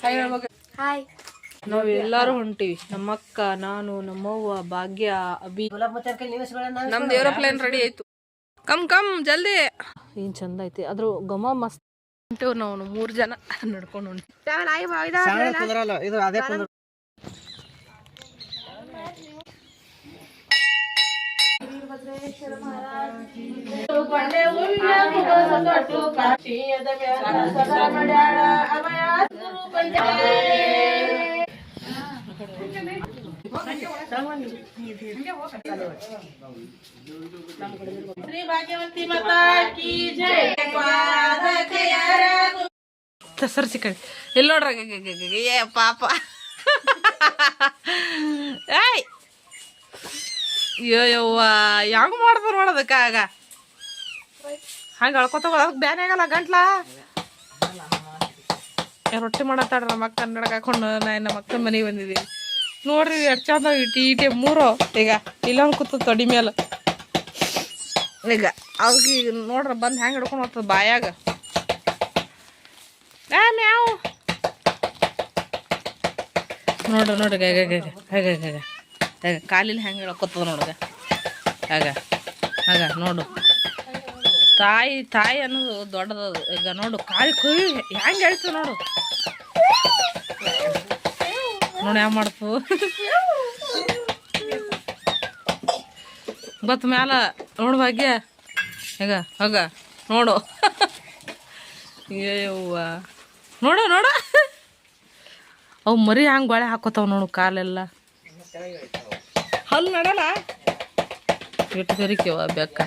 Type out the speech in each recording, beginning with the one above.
Hi ನಾವ್ ಎಲ್ಲಾರು ಹೊಂಟಿವಿ. ನಮ್ಮಕ್ಕ ನಾನು ನಮ್ಮವ್ವ ಭಾಗ್ಯ ಅಭಿ. ನಮ್ ದೇವ್ರ ಪ್ಲಾನ್ ರೆಡಿ ಆಯ್ತು. ಕಮ್ ಕಮ್ ಜಲ್ದಿ. ಏನ್ ಚಂದ ಐತಿ. ಅದ್ರ ಗಮ ಮಸ್ತ್ ಹೊಂಟೇವ್ ನಾವು ಮೂರ್ ಜನ ನಡ್ಕೊಂಡು ಅದೇ ಕುಂದ್ರ ಸರ್ಸಿ ಕಡೆ ಏ, ಪಾಪ. ಏಯ್! ಹೆಂಗ್ ಮಾಡ್ತಾರ ನೋಡೋದಕ್ಕ ಆಗ. ಹಂಗ ಬ್ಯಾನ್ ಆಗಲ್ಲ ಗಂಟ್ಲ? ರೊಟ್ಟಿ ಮಾಡತ್ತಾಡ ನಮ್ಮ ಅಕ್ಕ ಕನ್ನಡ ಹಾಕೊಂಡು ನಾ ನಮ್ಮ ಅಕ್ಕ ಮನೆಗೆ ಬಂದಿದ್ದೀವಿ ನೋಡ್ರಿ ಎಷ್ಟು ಚಂದ ಇಟ್ಟು ಈಟೆ ಮೂರು ಈಗ ಇಲ್ಲೊಂದು ಕೂತು ತೊಡಿ ಮೇಲೆ ಈಗ ಅವ್ರಿಗೆ ಈಗ ನೋಡ್ರಿ ಬಂದು ಹೆಂಗೆ ಹಿಡ್ಕೊಂಡು ಹೋಗ್ತದೆ ಬಾಯಾಗ ಮ್ಯಾವ್ ನೋಡ್ರಿ ನೋಡ್ರಿ ಹೇಗೆ ಹೇಗೆ ಹೇಗೆ ಹೇಗೆ ಹೇಗೆ ಕಾಲಿಲ್ಲ ಹೆಂಗೆ ಹೇಳ್ಕೊತದ ನೋಡ್ಗ ಆಗ ಆಗ ನೋಡು ತಾಯಿ ತಾಯಿ ಅನ್ನೋದು ದೊಡ್ಡದದು ಈಗ ನೋಡು ಕಾಲಿ ಕುಯ್ ಹೆಂಗೆ ಹೇಳ್ತೀವಿ ನೋಡು ನೋಡಿ ಯಾವ ಮಾಡ್ತು ಬತ್ ಮ್ಯಾಲ ನೋಡು ಭಾಗ್ಯ. ಹೇಗ ಹೋಗ, ನೋಡು. ಅಯ್ಯವ್ವ ನೋಡು ನೋಡು. ಅವು ಮರಿ ಹಂಗೆ ಬಾಳೆ ಹಾಕೋತಾವ ನೋಡು ಕಾಲೆಲ್ಲ. ಹಲ್ಲು ನಡಲ್ಲ. ಇಟ್ಟು ಬೆಕ್ಕ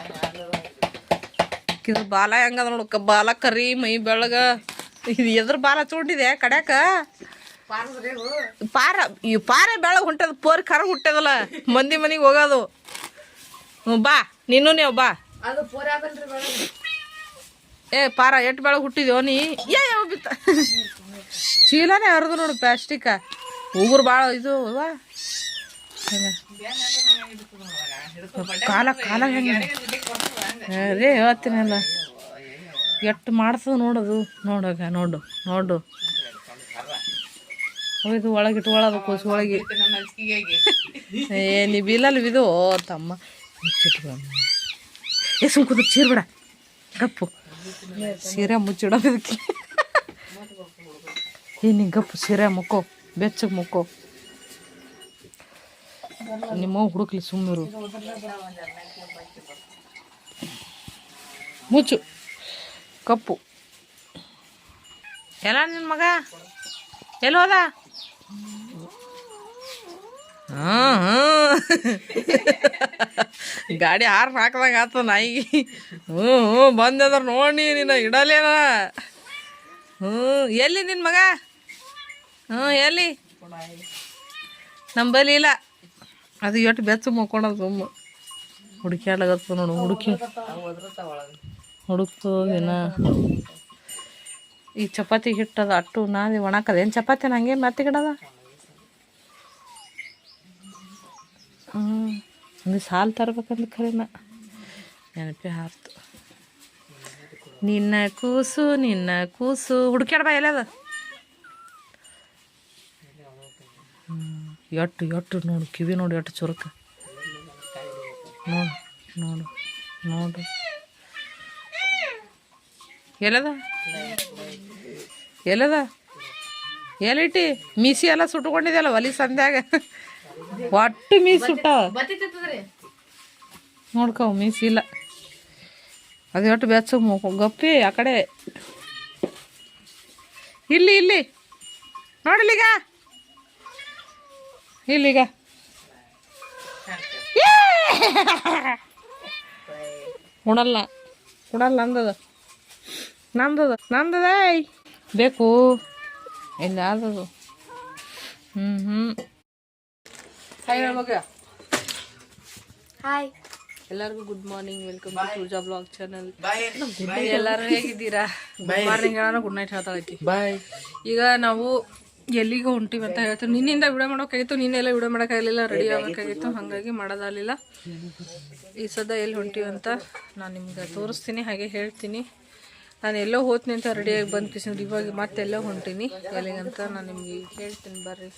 ಬಾಲ ಹೆಂಗದ ನೋಡು ಬಾಲ ಕರಿ, ಮೈ ಬೆಳಗ. ಇದು ಎದ್ರ ಬಾಲ ಚೂಡಿದೆ ಕಡ್ಯಾಕ? ಪಾರ ಈ ಪಾರ ಬೆಳಗ್ ಹೊಂಟದ ಪೋರ್ ಕರ ಹುಟ್ಟದಲ್ಲ ಮಂದಿ ಮನಿಗೆ ಹೋಗೋದು. ಬಾ ನೀನು ನೀವು ಬಾ. ಏ ಪಾರ ಎಟ್ಟು ಬೆಳಗ್ಗೆ ಹುಟ್ಟಿದ್ಯೋ ನೀ? ಏ ಬಿತ್ತ. ಚೀಲನೇ ಹರಿದು ನೋಡು ಪ್ಲಾಸ್ಟಿಕ ಉಗುರು ಭಾಳ ಇದು ವಾ. ಕಾಲ ಕಾಲ ಹೆಂಗೆ? ಅದೇ ಹೇಳ್ತೀನಲ್ಲ. ಎಷ್ಟು ಮಾಡ್ಸೋದು ನೋಡೋದು. ನೋಡೋಗ ನೋಡು ನೋಡು. ಇದು ಒಳಗೆ ಇಟ್ಕೊಳ್ಳೋದು ಕೂಸು ಒಳಗೆ. ಏ ನೀ ಬಿಲ್ಲಲ್ಲಿ ಬಿದು ತಮ್ಮ. ಮುಚ್ಚಿಟ್ಕೊಂಡು ಏ, ಸುಮ್ ಕೂತು ಚೀರ್ಬೇಡ. ಗಪ್ಪು. ಸೀರೆ ಮುಚ್ಚಿಡೋದು ಇದಕ್ಕೆ. ಏ, ನೀ ಗಪ್ಪು, ಸೀರೆ ಮುಕ್ಕೋ, ಬೆಚ್ಚಗೆ ಮುಕ್ಕೋ. ನಿಮ್ಮ ಹುಡುಕ್ಲಿ ಸುಮ್ಮರು ಮುಚ್ಚು. ಕಪ್ಪು. ಎಲ್ಲ ನಿನ್ನ ಮಗ? ಎಲ್ಲೋದಾ ಹಾಂ ಗಾಡಿ ಹಾರ್ನ್ ಹಾಕ್ದಂಗೆ ಆತ ನಾಯಿಗೆ ಹ್ಞೂ ಹ್ಞೂ ಬಂದದ್ರ ನೋಡಿ ನಿನ್ನ ಇಡಲೇನ. ಹ್ಞೂ ಎಲ್ಲಿ ನಿನ್ನ ಮಗ? ಹ್ಞೂ ಎಲ್ಲಿ? ನಂಬಲ್ಲಿ ಇಲ್ಲ. ಅದು ಎಷ್ಟು ಬೆಚ್ಚ ಮುಕ್ಕೊಳೋದು ಸುಮ್ಮ. ಹುಡುಕ್ಯಾಡಗತ್ತ ನೋಡು ಹುಡುಕಿ. ಹುಡುಕ್ತು ಏನ ಈ ಚಪಾತಿ ಹಿಟ್ಟದ ಅಟ್ಟು ನಾದಿ ಒಣಕದ. ಏನು ಚಪಾತಿ ನಂಗೆ ಮತ್ತೆ ಗಿಡದ ಹ್ಞೂ ಸಾಲು ತರ್ಬೇಕಂತ ಖರೇನ ನೆನಪಿ ಹಾರ್ತು. ನಿನ್ನ ಕೂಸು ನಿನ್ನ ಕೂಸು. ಹುಡುಕ್ಯಾಡ ಬಾ ಎಲ್ಲದ ಎಟ್ಟು ಎಟ್ಟು ನೋಡು, ಕಿವಿ ನೋಡು ಎಟ್ಟು ಚುರುಕ. ನೋಡು ನೋಡು ನೋಡು. ಎಲ್ಲದ? ಎಲ್ಲದ? ಎಲ್ಲಿಟ್ಟಿ? ಮೀಸಿ ಎಲ್ಲ ಸುಟ್ಕೊಂಡಿದೆಯಲ್ಲ ಒಲಿ ಸಂದ್ಯಾಗ. ಒಟ್ಟು ಮೀಸ್ ಸುಟ್ಟಾವ ನೋಡ್ಕೋ ಮೀಸ್ ಇಲ್ಲ. ಅದು ಒಟ್ಟು ಬೆಚ್ಚ ಗಪ್ಪಿ ಆ ಕಡೆ. ಇಲ್ಲಿ ಇಲ್ಲಿ. ನೋಡಲಿಗ ಇಲ್ಲಿಗ ಉಣಲ್ಲ. ಉಣಲ್ಲ ನಂದದ. ನಂದದ. ನಂದದ ಬೇಕು. ಇಲ್ಲ ಆದದು ಹ್ಞೂ ಹ್ಞೂ ಹಾಯ್ ಮಗ ಹಾಯ್ ಎಲ್ಲರಿಗೂ good morning welcome to Pooja blog channel ಎಲ್ಲರೂ ಹೇಗಿದ್ದೀರಾ? ಗುಡ್ ಮಾರ್ನಿಂಗ್ ಹೇಳೋಣ ಗುಡ್ ನೈಟ್ ಹೇಳ್ತಾಳೈತಿ ಬಾಯ್ ಈಗ ನಾವು ಎಲ್ಲಿಗೆ ಹೊಂಟಿವಿ ಅಂತ ಹೇಳ್ತೀವಿ. ನಿನ್ನಿಂದ ವಿಡಿಯೋ ಮಾಡೋಕ್ಕಾಗಿತ್ತು ನಿನ್ನೆಲ್ಲ ವಿಡಿಯೋ ಮಾಡೋಕ್ಕಾಗಲಿಲ್ಲ ರೆಡಿ ಆಗೋಕ್ಕಾಗಿತ್ತು ಹಾಗಾಗಿ ಮಾಡೋದಾಗಲಿಲ್ಲ. ಈ ಸದ ಎಲ್ಲಿ ಹೊಂಟಿವಿ ಅಂತ ನಾನು ನಿಮ್ಗೆ ತೋರಿಸ್ತೀನಿ ಹಾಗೆ ಹೇಳ್ತೀನಿ. ನಾನು ಎಲ್ಲೋ ಹೋತೀನಿ ಅಂತ ರೆಡಿಯಾಗಿ ಬಂದು ಕಿಸಿಂದ್ರೆ ಇವಾಗ ಮತ್ತೆಲ್ಲೋ ಹೊಂಟೀನಿ. ಎಲ್ಲಿಗಂತ ನಾನು ನಿಮಗೆ ಹೇಳ್ತೀನಿ ಬರ್ರಿ.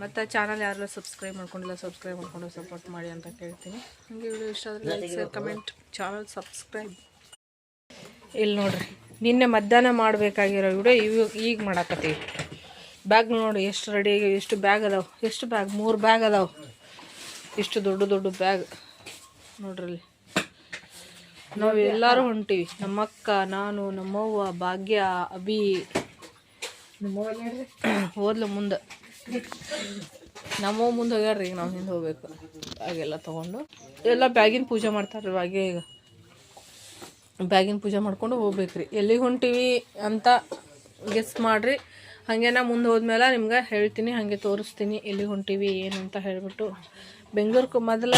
ಮತ್ತು ಚಾನಲ್ ಯಾರೆಲ್ಲ ಸಬ್ಸ್ಕ್ರೈಬ್ ಮಾಡ್ಕೊಂಡಿಲ್ಲ ಸಬ್ಸ್ಕ್ರೈಬ್ ಮಾಡ್ಕೊಂಡು ಸಪೋರ್ಟ್ ಮಾಡಿ ಅಂತ ಕೇಳ್ತೀನಿ. ಹಾಗೆ ವಿಡಿಯೋ ಇಷ್ಟ ಆದರೆ like share comment channel subscribe ಇಲ್ಲಿ ನೋಡ್ರಿ ನಿನ್ನೆ ಮಧ್ಯಾಹ್ನ ಮಾಡಬೇಕಾಗಿರೋ ವಿಡಿಯೋ ಇವಾಗ ಈಗ ಮಾಡಾಕತ್ತೀವಿ. ಬ್ಯಾಗ್ ನೋಡಿ ಎಷ್ಟು ರೆಡಿ ಆಗಿ ಎಷ್ಟು ಬ್ಯಾಗ್ ಅದಾವೆ ಎಷ್ಟು ಬ್ಯಾಗ್ ಮೂರು ಬ್ಯಾಗ್ ಅದಾವೆ. ಇಷ್ಟು ದೊಡ್ಡ ದೊಡ್ಡ ಬ್ಯಾಗ್ ನೋಡ್ರಿ ಇಲ್ಲಿ. ನಾವು ಎಲ್ಲರೂ ಹೊಂಟೀವಿ. ನಮ್ಮಕ್ಕ ನಾನು ನಮ್ಮವ್ವ ಭಾಗ್ಯ ಅಭಿ. ಓದ್ಲು ಮುಂದೆ. ನಮ್ಮವ್ವ ಮುಂದೆ ಹೋಗ್ಯಾರ್ರಿ, ಈಗ ನಾವು ಹಿಂದೆ ಹೋಗ್ಬೇಕು. ಹಾಗೆಲ್ಲ ತೊಗೊಂಡು. ಎಲ್ಲ ಬ್ಯಾಗಿನ ಪೂಜೆ ಮಾಡ್ತಾರೆ ಹಾಗೆ ಈಗ. ಬ್ಯಾಗಿನ ಪೂಜೆ ಮಾಡ್ಕೊಂಡು ಹೋಗ್ಬೇಕ್ರಿ. ಎಲ್ಲಿಗೆ ಹೊಂಟೀವಿ ಅಂತ ಗೆಸ್ ಮಾಡಿರಿ. ಹಾಗೆ ನಾ ಮುಂದೆ ಹೋದ್ಮೇಲೆ ನಿಮ್ಗೆ ಹೇಳ್ತೀನಿ, ಹಾಗೆ ತೋರಿಸ್ತೀನಿ ಎಲ್ಲಿಗೆ ಹೊಂಟೀವಿ, ಏನು ಅಂತ ಹೇಳಿಬಿಟ್ಟು. ಬೆಂಗ್ಳೂರ್ಗೆ ಮೊದಲ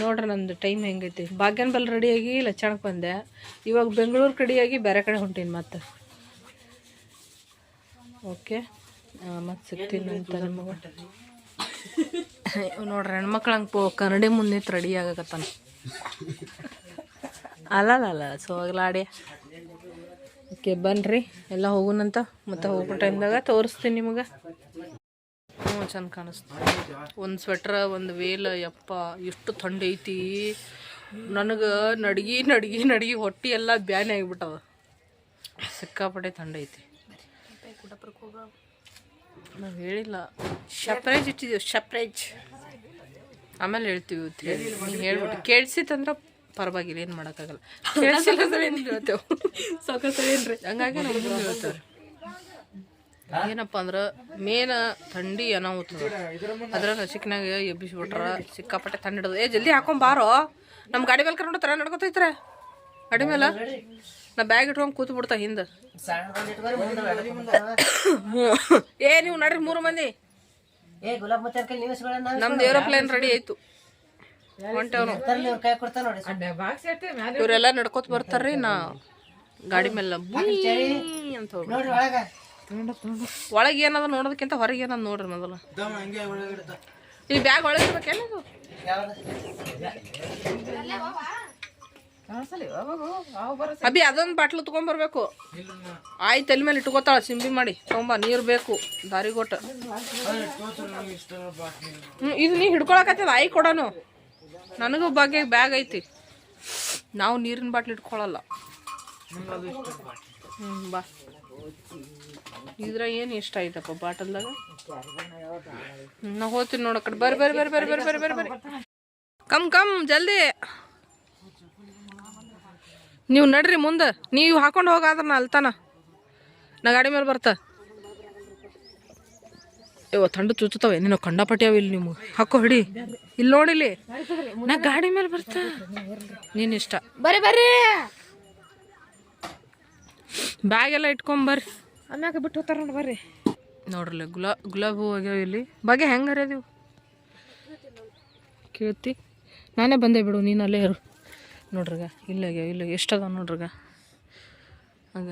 ನೋಡ್ರಿ ನಂದು ಟೈಮ್ ಹೆಂಗೈತಿ. ಭಾಗ್ಯನ ಬಲ್ ರೆಡಿಯಾಗಿ ಲಚ್ಚಾಣಕ್ಕೆ ಬಂದೆ. ಇವಾಗ ಬೆಂಗಳೂರು ರೆಡಿಯಾಗಿ ಬೇರೆ ಕಡೆ ಹೊಂಟೀನಿ ಮತ್ತೆ. ಓಕೆ ಮತ್ತೆ ಸಿಗ್ತೀನಿ ಅಂತ ನಿಮಗೆ. ನೋಡ್ರಿ ಹೆಣ್ಮಕ್ಳು ಹಂಗೆ ಪೋ ಕನ್ನಡಿ ಮುಂದೆ ರೆಡಿ ಆಗಕತ್ತಾನ. ಅಲ್ಲ ಅಲ್ಲ ಸೋಗ್ಲಾಡಿ ಓಕೆ ಬನ್ರಿ ಎಲ್ಲ ಹೋಗುನಂತ ಮತ್ತೆ ಹೋಗೋ ಟೈಮ್ದಾಗ ತೋರಿಸ್ತೀನಿ ನಿಮಗೆ. ಹ್ಞೂ ಚಂದ ಕಾಣಿಸ್ತು. ಒಂದು ಸ್ವೆಟ್ರ ಒಂದು ವೇಲ್ ಯಪ್ಪ ಎಷ್ಟು ಥಂಡಿ ಐತಿ. ನನಗೆ ನಡ್ಗಿ ನಡ್ಗಿ ನಡ್ಗಿ ಹೊಟ್ಟೆ ಎಲ್ಲ ಬ್ಯಾನೆ ಆಗಿಬಿಟ್ಟವ. ಸಿಕ್ಕಾಪಟ್ಟೆ ಥಂಡಿ ಐತಿ. ನಾವು ಹೇಳಿಲ್ಲ. ಶಪ್ರೈಜ್ ಇಟ್ಟಿದ್ದೀವಿ ಶಪ್ರೈಜ್ ಆಮೇಲೆ ಹೇಳ್ತೀವಿ ನೀವು ಹೇಳಿ ನೀವ್ ಹೇಳ್ಬಿಟ್ಟು ಕೇಳಿಸಿತ್ತಂದ್ರೆ ಪರವಾಗಿಲ್ಲ ಏನು ಮಾಡೋಕ್ಕಾಗಲ್ಲ. ಕೇಳಿಸಿಲ್ಲ ಅಂದ್ರೆ ಏನು ಹೇಳ್ತೇವೆ? ಏನ್ರಿ? ಹಂಗಾಗಿ ನಾವು ಮುಂದೆ ಹೇಳ್ತೇವೆ? ಏನಪ್ಪ ಅಂದ್ರೆ ಮೇನ ಥಂಡಿ ಅನಾಹುತ. ಅದ್ರಾಗ ಹಸಿಕ್ನಾಗ ಎಬ್ಬಿಸ್ಬಿಟ್ರ ಸಿಕ್ಕಾಪಟ್ಟೆ ಥಂಡಿ ಹಿಡಿದು. ಏ ಜಲ್ದಿ ಹಾಕೊಂಡ್ ಬಾರೋ. ನಮ್ಮ ಗಾಡಿ ಮೇಲೆ ಕರ್ಕೊಂಡು ತರ ನಡ್ಕೊತೈತ್ರ ಗಾಡಿ ಮೇಲೆ? ನಾ ಬ್ಯಾಗ್ ಇಟ್ಕೊಂಡು ಕೂತು ಬಿಡ್ತಾ ಹಿಂದೆ. ಏ ನೀವು ನಡ್ರಿ ಮೂರು ಮಂದಿ. ಏ ಗುಲಾಬ್ ಮತ್ತೆ ನೀವು ಸಿಗೋಣ ನಮ್ದು ಏರೋಪ್ಲೇನ್ ರೆಡಿ ಆಯ್ತು. ಹೊಂಟೇವ್ನು. ಇವ್ರ ಕೈ ಕೊಡ್ತಾ ನೋಡಿ ಇವರೆಲ್ಲ ನಡ್ಕೋತ ಬರ್ತಾರ್ರಿ ನಾ ಗಾಡಿ ಮೇಲೆ ಅಂತ ಒಳಗ. ಏನದ ನೋಡೋದಕ್ಕಿಂತ ಹೊರಗೆ ಏನದ ನೋಡ್ರಿ ಮೊದಲು. ಈ ಬ್ಯಾಗ್ ಒಳಗೆ ಅಭಿ ಅದೊಂದು ಬಾಟ್ಲು ತಗೊಂಬರ್ಬೇಕು ಆಯ್ತು ತಲೆ ಮೇಲೆ ಇಟ್ಕೋತಾಳ, ಸಿಂಬಿ ಮಾಡಿ. ತಗೊಂಬ, ನೀರು ಬೇಕು ದಾರಿಗೊಟ್ಟ ಹ್ಮ್, ಇದು ನೀ ಹಿಡ್ಕೊಳಕತ್ತದ? ಆಯ್ ಕೊಡನು. ನನಗೂ ಬಗ್ಗೆ ಬ್ಯಾಗ್ ಐತಿ. ನಾವು ನೀರಿನ ಬಾಟ್ಲು ಇಟ್ಕೊಳಲ್ಲ. ಹ್ಞೂ ಬಾ. ಇದ್ರ ಏನು ಇಷ್ಟ ಐತಪ್ಪ ಬಾಟಲ್ದಾಗ? ನಾ ಹೋಗ್ತೀನಿ ನೋಡು ಕಡೆ. ಬರ್ ಬರ್ ಬರ್ ಬರ್ ಬರ್ ಬರ್ ಕಮ್ ಕಮ್, ಜಲ್ದಿ. ನೀವು ನಡ್ರಿ ಮುಂದೆ. ನೀವು ಹಾಕೊಂಡು ಹೋಗಾದ್ರ ನಾ ಅಲ್ತಾನ. ನಾ ಗಾಡಿ ಮೇಲೆ ಬರ್ತಾ. ಅಯ್ಯೋ ತಂಡ ಚುಚ್ಚುತ್ತವೆ. ನೀನು ಕಂಡಪಟ್ಟಿ ಅವ ಇಲ್ಲಿ ನಿಮ್ಗೆ. ಹಾಕೋ ಹಿಡಿ. ಇಲ್ಲಿ ನೋಡಿಲಿ ನಾ ಗಾಡಿ ಮೇಲೆ ಬರ್ತಾ. ನೀನು ಇಷ್ಟ. ಬರ್ರಿ ಬರ್ರಿ. ಬ್ಯಾಗ್ ಎಲ್ಲ ಇಟ್ಕೊಂಬರ್ರಿ ಆಮ್ಯಾಗ ಬಿಟ್ಟು ಹೋಗ್ತಾರ ನೋಡಿ ಬರ್ರಿ. ನೋಡ್ರಲ್ಲ ಗುಲಾ ಗುಲಾಬ್ ಹೂ ಆಗ್ಯಾವ ಇಲ್ಲಿ. ಬಗ್ಗೆ ಹೆಂಗೆ ಅರ್ಯದಿವು ಕೇಳ್ತಿ. ನಾನೇ ಬಂದೆ ಬಿಡು ನೀನು ಅಲ್ಲೇ ಇರು. ನೋಡ್ರಿಗ ಇಲ್ಲಾಗ್ಯಾವ ಇಲ್ಲ ಎಷ್ಟು ಅದಾವ ನೋಡ್ರಿಗ? ಹಂಗ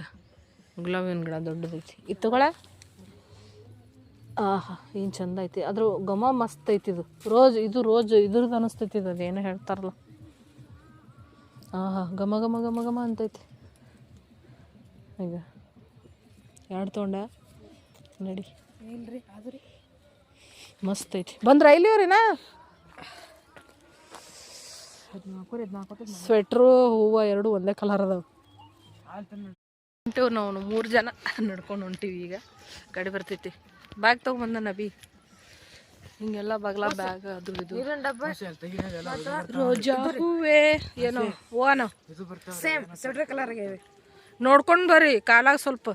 ಗುಲಾಬಿನ ಗಿಡ ದೊಡ್ಡದೈತಿ ಇತ್ತುಗಳ ತಗೊಳ? ಆಹಾ ಏನು ಚಂದ ಐತಿ. ಅದ್ರ ಘಮ ಮಸ್ತ್ ಐತಿ ಇದು. ರೋಜ್ ಇದು ರೋಜ್ ಇದ್ರದ್ದು ಅನಿಸ್ತೈತಿ ಇದು. ಅದೇನೋ ಹೇಳ್ತಾರಲ್ಲ. ಆಹಾ ಘಮ ಘಮ ಘಮ ಘಮ ಅಂತೈತಿ ಈಗ ಎರಡು ತೊಗೊಂಡ? ನಡಿ. ಮಸ್ತ್ ಐತಿ. ಬಂದ್ರ ಇಲ್ಲಿವ್ರಿನಾ ಸ್ವೆಟ್ರು ಹೂವು ಎರಡು ಒಂದೇ ಕಲರ್ ಅದಾವೆ. ಹೊಂಟೇವ್ ನಾವು ಮೂರು ಜನ ನಡ್ಕೊಂಡು ಹೊಂಟೀವಿ ಈಗ. ಗಾಡಿ ಬರ್ತೈತಿ ಬ್ಯಾಗ್ ತೊಗೊಂಬಂದ ನಬಿ. ಹಿಂಗೆಲ್ಲ ಬಗ್ಲ ಬ್ಯಾಗ್ ಅದು ಇದು. ರೋಜಾ ಹೂವೇ ಏನೋ ಹೂವನ? ಸೇಮ್ ಸ್ವೆಟ್ರ್ ಕಲರ್ ಆಗ್ಯಾವ ನೋಡ್ಕೊಂಡು ಬರ್ರಿ ಕಾಲಾಗ ಸ್ವಲ್ಪ.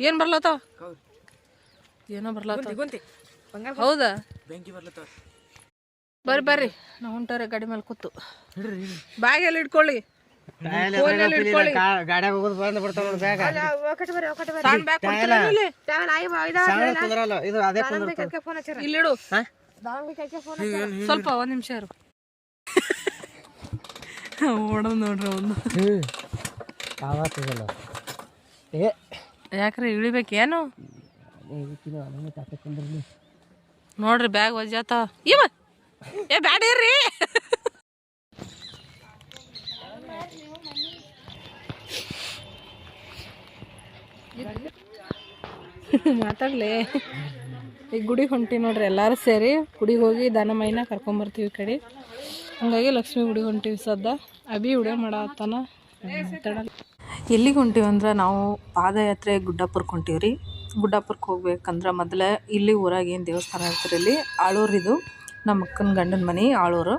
ಏನು ಬರ್ಲತ್ತಾವ? ಏನೋ ಬರ್ಲತ್ತಾವ. ಹೌದಾ? ಬೆಂಕಿ ಹೌದಾ ಬರ್ರಿ ಬರ್ರಿ. ನಾವು ಹೊಂಟಾರೆ ಗಾಡಿ ಮೇಲೆ ಕೂತು. ಬ್ಯಾಗಲ್ಲಿ ಇಟ್ಕೊಳ್ಳಿ. ಫೋನಲ್ಲಿ ಇಟ್ಕೊಳ್ಳಿ. ಗಾಡ್ಯಾಗ ಹೋಗೋದು ಬಂದ್ ಬಿಡ್ತಾವ ನೋಡಿ ಬ್ಯಾಗ. ಸಣ್ಣ ಬ್ಯಾಗ್ ಕೊಡ್ತೀರಾ ಇಲ್ಲಿ? ಕುಂದ್ರಲ್ಲ ಇದು ಅದೇ ಕುಂದ್ರ ಇಲ್ಲಿಡು ಸ್ವಲ್ಪ ಒಂದ್ ನಿಮಿಷ ಇರು. ಓಡೋದ್ ನೋಡ್ರಿ ಒಂದು ಏ. ಯಾಕ್ರಿ ಇಳಿಬೇಕೇನು ನೋಡ್ರಿ ಬ್ಯಾಗ್ ವಜಾತ ಇವ! ಏ, ಬ್ಯಾಡ ಇರ್ರಿ. ಮಾತಾಡ್ಲಿ. ಈಗ ಗುಡಿಗೆ ಹೊಂಟಿ ನೋಡ್ರಿ ಎಲ್ಲರೂ ಸೇರಿ. ಗುಡಿಗೆ ಹೋಗಿ ದನ ಮೈನ ಕರ್ಕೊಂಬರ್ತೀವಿ ಈ ಕಡೆ. ಹಂಗಾಗಿ ಲಕ್ಷ್ಮಿ ಗುಡಿಗೆ ಹೊಂಟಿವಿ ಸದ್ದ. ಅಭಿ ಉಡೆ ಮಾಡತ್ತಾನ. ಎಲ್ಲಿಗೆ ಹೊಂಟೀವಿ ಅಂದ್ರೆ ನಾವು ಪಾದಯಾತ್ರೆ ಗುಡ್ಡಾಪುರಕ್ಕೆ ಹೊಂಟೀವಿ ರೀ ಗುಡ್ಡಾಪುರಕ್ಕೆ ಹೋಗ್ಬೇಕಂದ್ರೆ ಮೊದಲೇ ಇಲ್ಲಿ ಊರಾಗ ಏನು ದೇವಸ್ಥಾನ ಇರ್ತಾರೆ ಇಲ್ಲಿ ಆಳೂರಿದು. ನಮ್ಮ ಅಕ್ಕನ ಗಂಡನ ಮನೆ, ಆಳೂರು.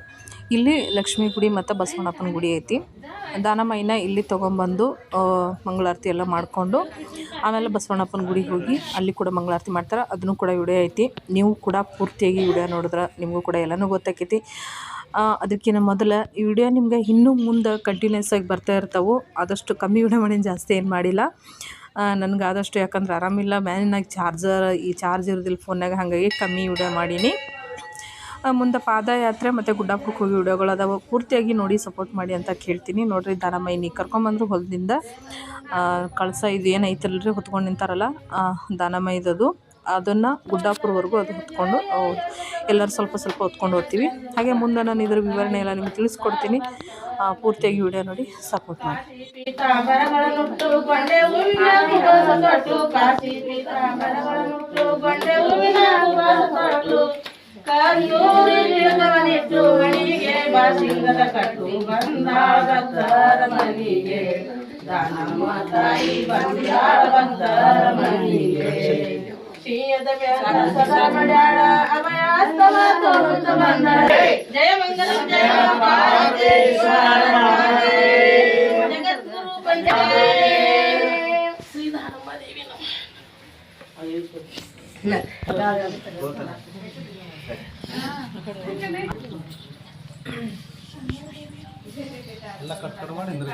ಇಲ್ಲಿ ಲಕ್ಷ್ಮೀ ಗುಡಿ ಮತ್ತು ಬಸವಣ್ಣಪ್ಪನ ಗುಡಿ ಐತಿ. ದಾನಮೈನ ಇಲ್ಲಿ ತೊಗೊಂಬಂದು ಮಂಗಳಾರತಿ ಎಲ್ಲ ಮಾಡಿಕೊಂಡು, ಆಮೇಲೆ ಬಸವಣ್ಣಪ್ಪನ ಗುಡಿಗೆ ಹೋಗಿ ಅಲ್ಲಿ ಕೂಡ ಮಂಗಳಾರತಿ ಮಾಡ್ತಾರೆ. ಅದನ್ನು ಕೂಡ ವಿಡಿಯೋ ಐತಿ. ನೀವು ಕೂಡ ಪೂರ್ತಿಯಾಗಿ ವಿಡಿಯೋ ನೋಡಿದ್ರೆ ನಿಮಗೂ ಕೂಡ ಎಲ್ಲನೂ ಗೊತ್ತಾಕೈತಿ. ಅದಕ್ಕಿಂತ ಮೊದಲು, ಈ ವಿಡಿಯೋ ನಿಮ್ಗೆ ಇನ್ನೂ ಮುಂದೆ ಕಂಟಿನ್ಯೂಸ್ ಆಗಿ ಬರ್ತಾ ಇರ್ತಾವೆ, ಆದಷ್ಟು ಕಮ್ಮಿ ವಿಡಿಯೋ ಮಾಡೀನಿ ಜಾಸ್ತಿ ಏನು ಮಾಡಿಲ್ಲ. ನನಗೆ ಆದಷ್ಟು ಯಾಕಂದ್ರೆ ಆರಾಮಿಲ್ಲ. ಮ್ಯಾನಿನಾಗ ಚಾರ್ಜರ್ ಈ ಚಾರ್ಜ್ ಇರೋದಿಲ್ಲ ಫೋನಾಗ ಹಾಗಾಗಿ ಕಮ್ಮಿ ವಿಡಿಯೋ ಮಾಡೀನಿ. ಮುಂದೆ ಪಾದಯಾತ್ರೆ ಮತ್ತು ಗುಡ್ಡಾಪುರಕ್ಕೆ ಹೋಗಿ ವಿಡಿಯೋಗಳು ಅದಾವ. ಪೂರ್ತಿಯಾಗಿ ನೋಡಿ ಸಪೋರ್ಟ್ ಮಾಡಿ ಅಂತ ಕೇಳ್ತೀನಿ. ನೋಡ್ರಿ ದಾನಮೈನಿ ಕರ್ಕೊಂಬಂದ್ರು ಹೊಲದಿಂದ. ಕಳಸ ಇದು ಏನೈತಲ್ರಿ ಹೊತ್ಕೊಂಡು ನಿಂತಾರಲ್ಲ ಆ, ದಾನಮೈದದು ಅದನ್ನು ಗುಡ್ಡಾಪುರವರೆಗೂ ಅದು ಹೊತ್ಕೊಂಡು ಎಲ್ಲರೂ ಸ್ವಲ್ಪ ಸ್ವಲ್ಪ ಹೊತ್ಕೊಂಡು ಹೋಗ್ತೀವಿ. ಹಾಗೆ ಮುಂದೆ ನಾನು ಇದರ ವಿವರಣೆ ಎಲ್ಲ ನಿಮಗೆ ತಿಳಿಸ್ಕೊಡ್ತೀನಿ. ಪೂರ್ತಿಯಾಗಿ ವಿಡಿಯೋ ನೋಡಿ ಸಪೋರ್ಟ್ ಮಾಡಿ. ತಿಲಕವನಿಟ್ಟು ಮಣಿಗೆ ಬಾಸಿಂಗದ ಕಟ್ಟು ಬಂದಾಳ ಭಕ್ತರ ಮನಿಗೆ ದಾನಮ್ಮ ತಾಯಿ ಬಂದಾಳ ಭಕ್ತರ ಮನಿಗೆ ಮಡ್ಯಾಳ ಅಭಯಾಸ್ತವ ತೋರುತ್ತ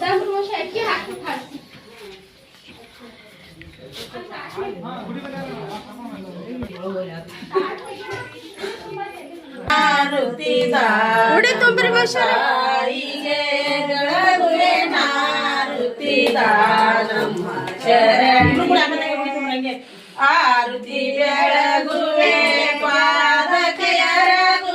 দাদুর মশাই কি হাত উঠান उड़े तुम पर बसा